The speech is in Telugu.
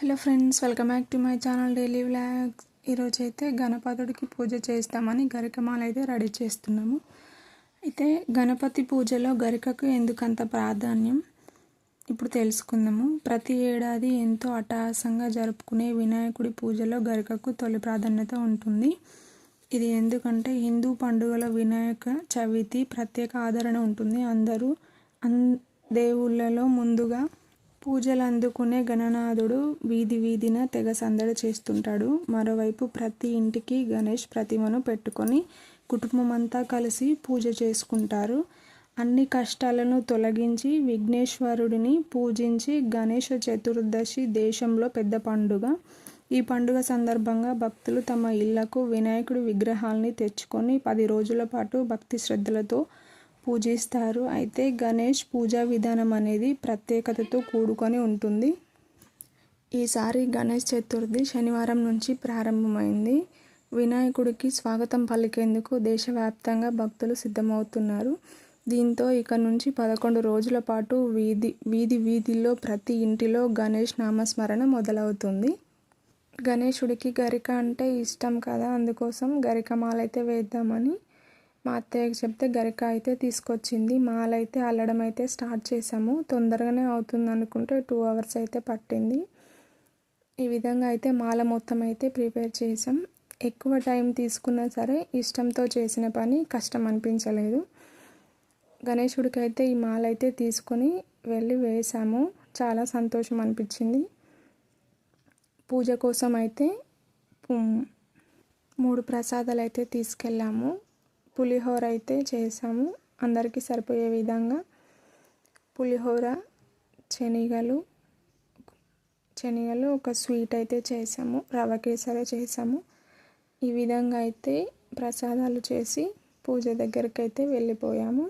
Hello friends welcome back to my channel daily vlogs. ఈరోజు అయితే గణపతుడికి పూజ చేస్తామని గరికమాల అయితే రెడీ చేస్తున్నాము. అయితే గణపతి పూజలో గరికకు ఎందుకంత ప్రాధాన్యం? ఇప్పుడు తెలుసుకుందాము. ప్రతి ఏడాది ఎంతో అట్టహాసంగా జరుపుకునే వినాయకుడి పూజలో గరికకు తొలి ప్రాధాన్యత ఉంటుంది. ఇది ఎందుకంటే హిందూ పండుగల వినాయక చవితి ప్రత్యేక ఆదరణ ఉంటుంది. అందరూ అన్ దేవుళ్ళలో ముందుగా పూజలు అందుకునే గణనాథుడు వీధి వీధిన తెగ సందడి చేస్తుంటాడు. మరోవైపు ప్రతి ఇంటికి గణేష్ ప్రతిమను పెట్టుకొని కుటుంబం అంతా కలిసి పూజ చేసుకుంటారు. అన్ని కష్టాలను తొలగించి విఘ్నేశ్వరుడిని పూజించి గణేష చతుర్దశి దేశంలో పెద్ద పండుగ. ఈ పండుగ సందర్భంగా భక్తులు తమ ఇళ్ళకు వినాయకుడి విగ్రహాల్ని తెచ్చుకొని పది రోజుల పాటు భక్తి శ్రద్ధలతో పూజిస్తారు. అయితే గణేష్ పూజా విధానం అనేది ప్రత్యేకతతో కూడుకొని ఉంటుంది. ఈసారి గణేష్ చతుర్థి శనివారం నుంచి ప్రారంభమైంది. వినాయకుడికి స్వాగతం పలికేందుకు దేశవ్యాప్తంగా భక్తులు సిద్ధమవుతున్నారు. దీంతో ఇక నుంచి పదకొండు రోజుల పాటు వీధి వీధి వీధిలో ప్రతి ఇంటిలో గణేష్ నామస్మరణ మొదలవుతుంది. గణేశుడికి గరిక అంటే ఇష్టం కదా అందుకోసం గరికమాలైతే వేద్దామని మా అత్తయ్యకి చెప్తే గరిక అయితే తీసుకొచ్చింది. మాలైతే అల్లడం అయితే స్టార్ట్ చేసాము తొందరగానే అవుతుంది అనుకుంటే టూ అవర్స్ అయితే పట్టింది. ఈ విధంగా అయితే మాల మొత్తం అయితే ప్రిపేర్ చేసాం ఎక్కువ టైం తీసుకున్నా సరే ఇష్టంతో చేసిన పని కష్టం అనిపించలేదు. గణేశుడికి అయితే ఈ మాల అయితే తీసుకొని వెళ్ళి వేసాము చాలా సంతోషం అనిపించింది. పూజ కోసం అయితే మూడు ప్రసాదాలు అయితే తీసుకెళ్ళాము. పులిహోర అయితే చేసాము. అందరికీ సరిపోయే విధంగా పులిహోర శనగలు శనగలు ఒక స్వీట్ అయితే చేసాము. రవ కేసరి చేసాము. ఈ విధంగా అయితే ప్రసాదాలు చేసి పూజ దగ్గరికి అయితే వెళ్ళిపోయాము.